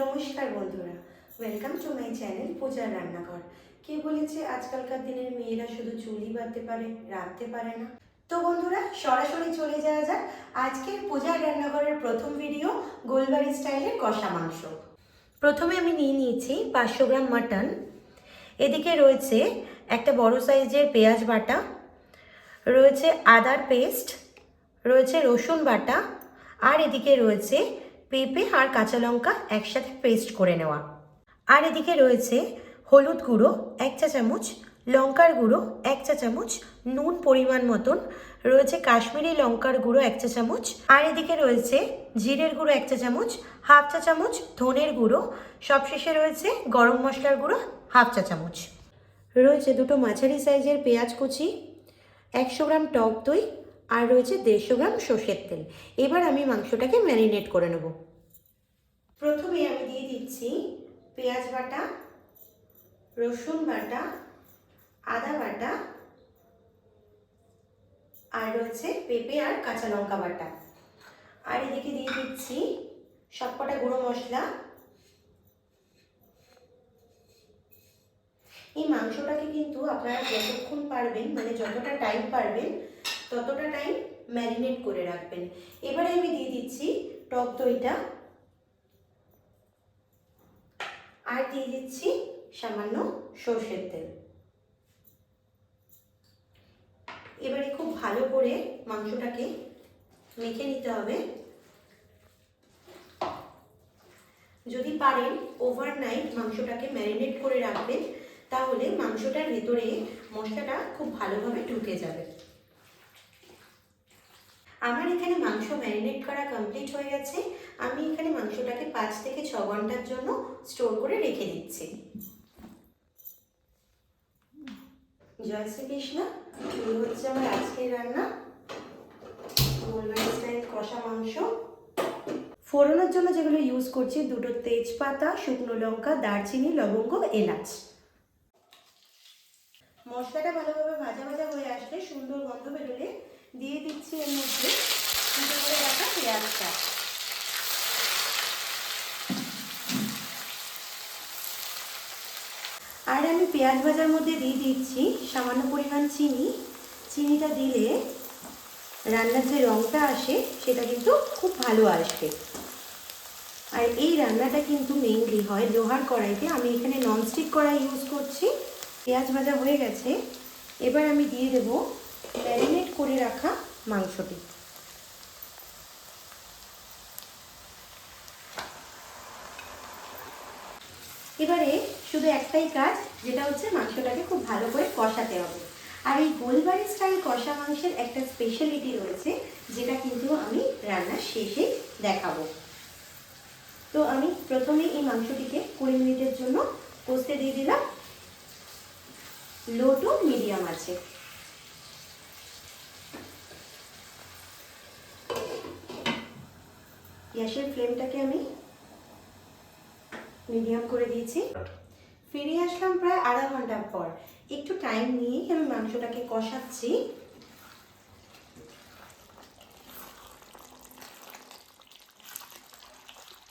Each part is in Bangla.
নমস্কার বন্ধুরা ওয়েলকাম টু মাই চ্যানেল পূজার রান্নাঘর। কে বলেছে আজকালকার দিনের মেয়েরা শুধু চুলই বাঁধতে পারে, রাঁধতে পারে না? তো বন্ধুরা, সরাসরি চলে যাওয়া যাক আজকের পূজার রান্নাঘরের প্রথম ভিডিও গোলবাড়ি স্টাইলের কষা মাংস। প্রথমে আমি নিয়ে নিয়েছি পাঁচশো গ্রাম মাটন এদিকে রয়েছে একটা বড় সাইজের পেঁয়াজ বাটা, রয়েছে আদার পেস্ট রয়েছে রসুন বাটা, আর এদিকে রয়েছে পেঁপে আর কাঁচা লঙ্কা একসাথে পেস্ট করে নেওয়া। আর এদিকে রয়েছে হলুদ গুঁড়ো, এক চা চামচ, লঙ্কার গুঁড়ো, এক চা চামচ, নুন পরিমাণ মতন। রয়েছে কাশ্মীরি লঙ্কার গুঁড়ো, এক চা চামচ। আর এদিকে রয়েছে জিরের গুঁড়ো, এক চা চামচ, হাফ চা চামচ, ধনের গুঁড়ো। সবশেষে রয়েছে গরম মশলার গুঁড়ো, হাফ চা চামচ। রয়েছে দুটো মাঝারি সাইজের পেঁয়াজ কুচি, একশো গ্রাম টক দই আর রয়েছে দেড়শো গ্রাম সর্ষের তেল। এবার আমি মাংসটাকে ম্যারিনেট করে নেব। প্রথমে আমি দিয়ে দিচ্ছি পেঁয়াজ বাটা, রসুন বাটা, আদা বাটা, আর রয়েছে পেঁপে আর কাঁচা লঙ্কা বাটা। আর এদিকে দিয়ে দিচ্ছি সবকটা গুঁড়ো মশলা। এই মাংসটাকে কিন্তু আপনারা যতক্ষণ পারবেন মানে যতটা টাইম পারবেন ততটা টাইম ম্যারিনেট করে রাখবেন। এবারে আমি দিয়ে দিচ্ছি টক দইটা। আর দিয়ে দিচ্ছি সামান্য সর্ষের তেল। এবারে খুব ভালো করে মাংসটাকে মেখে নিতে হবে। যদি পারেন ওভারনাইট মাংসটাকে ম্যারিনেট করে রাখবেন, তাহলে মাংসটার ভেতরে মশলাটা খুব ভালোভাবে ঢুকে যাবে। আমার এখানে মাংস ম্যারিনেট করা কমপ্লিট হয়ে গেছে। আমি এখানে মাংসটাকে পাঁচ থেকে ছ ঘণ্টার জন্য স্টোর করে রেখে দিচ্ছি। জয় শ্রীকৃষ্ণ এই হচ্ছে আমার আজকের রান্না। গোলবাড়ি স্টাইল কষা মাংস। ফোড়নের জন্য যেগুলো ইউজ করছি, দুটো তেজপাতা, শুকনো লঙ্কা, দারচিনি, লবঙ্গ, এলাচ। মশলাটা ভালোভাবে ভাজা ভাজা হয়ে আসলে সুন্দর গন্ধ বেরোলে দিয়ে দিচ্ছি এর মধ্যে কুচো করে রাখা পেঁয়াজটা। আর আমি পেঁয়াজ ভাজার মধ্যে দিয়ে দিচ্ছি সামান্য পরিমাণ চিনি। চিনিটা দিলে রান্নার যে রঙটা আসে, সেটা কিন্তু খুব ভালো আসবে। আর এই রান্নাটা কিন্তু মেইনলি হয় লোহার কড়াইতে। আমি এখানে ননস্টিক কড়াই ইউজ করছি। পেঁয়াজ ভাজা হয়ে গেছে। এবার আমি দিয়ে দেব ম্যারিনেট করে রাখা মাংসটি। এবারে শুধু একটাই কাজ, যেটা হচ্ছে মাংসটাকে খুব ভালো করে কষাতে হবে। আর এই গোলবাড়ি স্টাইল কষা মাংসের একটা স্পেশালিটি রয়েছে, যেটা কিন্তু আমি রান্নার শেষে দেখাবো। তো আমি প্রথমে এই মাংসটিকে কুড়ি মিনিটের জন্য কষতে দিয়ে দিলাম। লো টু মিডিয়াম আছে। গ্যাসের ফ্লেমটাকে আমি মিডিয়াম করে দিয়েছি। ফিরে আসলাম প্রায় আধা ঘণ্টা পর। একটু টাইম নিয়েই আমি মাংসটাকে কষাচ্ছি।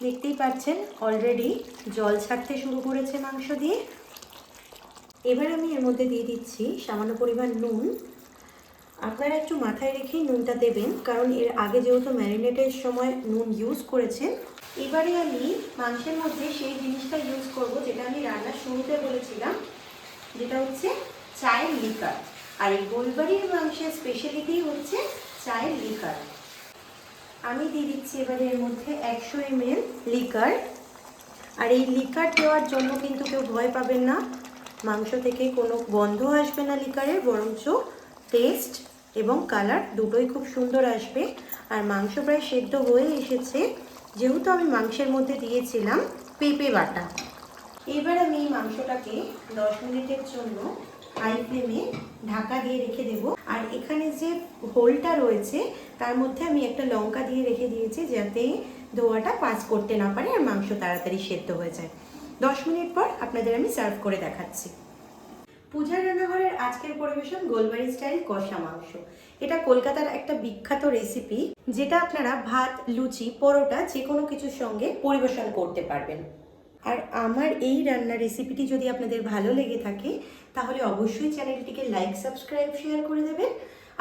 দেখতেই পাচ্ছেন অলরেডি জল ছাড়তে শুরু করেছে মাংস দিয়ে। এবার আমি এর মধ্যে দিয়ে দিচ্ছি সামান্য পরিমাণ নুন। আপনারা একটু মাথায় রেখেই নুনটা দেবেন, কারণ এর আগে যেহেতু ম্যারিনেটের সময় নুন ইউজ করেছেন, এবারে আমি মাংসের মধ্যে সেই জিনিসটা ইউজ করব যেটা আমি রান্নার শুরুতে বলেছিলাম, যেটা হচ্ছে চায়ের লিকার আর এই গোলবাড়ির মাংসের স্পেশালিটি হচ্ছে চায়ের লিকার আমি দিয়ে দিচ্ছি এবারে এর মধ্যে একশো এমএল লিকার আর এই লিকার দেওয়ার জন্য কিন্তু কেউ ভয় পাবেন না, মাংস থেকে কোনো গন্ধ আসবে না লিকারের বরঞ্চ টেস্ট এবং কালার দুটোই খুব সুন্দর আসবে। আর মাংস প্রায় সেদ্ধ হয়ে এসেছে। যেহেতু আমি মাংসের মধ্যে দিয়েছিলাম পেঁপে বাটা। এবার আমি এই মাংসটাকে দশ মিনিটের জন্য হাই ফ্লেমে ঢাকা দিয়ে রেখে দেব। আর এখানে যে হোলটা রয়েছে, তার মধ্যে আমি একটা লঙ্কা দিয়ে রেখে দিয়েছি, যাতে ধোয়াটা পাস করতে না পারে আর মাংস তাড়াতাড়ি সেদ্ধ হয়ে যায়। দশ মিনিট পর আপনাদের আমি সার্ভ করে দেখাচ্ছি। পূজার রান্নাঘরের আজকের পরিবেশন গোলবাড়ি স্টাইল কষা মাংস। এটা কলকাতার একটা বিখ্যাত রেসিপি যেটা আপনারা ভাত, লুচি, পরোটা যে কোনো কিছুর সঙ্গে পরিবেশন করতে পারবেন। আর আমার এই রান্নার রেসিপিটি যদি আপনাদের ভালো লেগে থাকে, তাহলে অবশ্যই চ্যানেলটিকে লাইক সাবস্ক্রাইব শেয়ার করে দেবেন।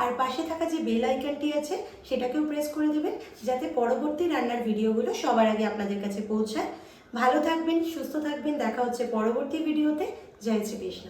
আর পাশে থাকা যে বেল আইকনটি আছে, সেটাকেও প্রেস করে দেবেন, যাতে পরবর্তী রান্নার ভিডিওগুলো সবার আগে আপনাদের কাছে পৌঁছায়। ভালো থাকবেন, সুস্থ থাকবেন, দেখা হচ্ছে পরবর্তী ভিডিওতে জয় শ্রী কৃষ্ণ।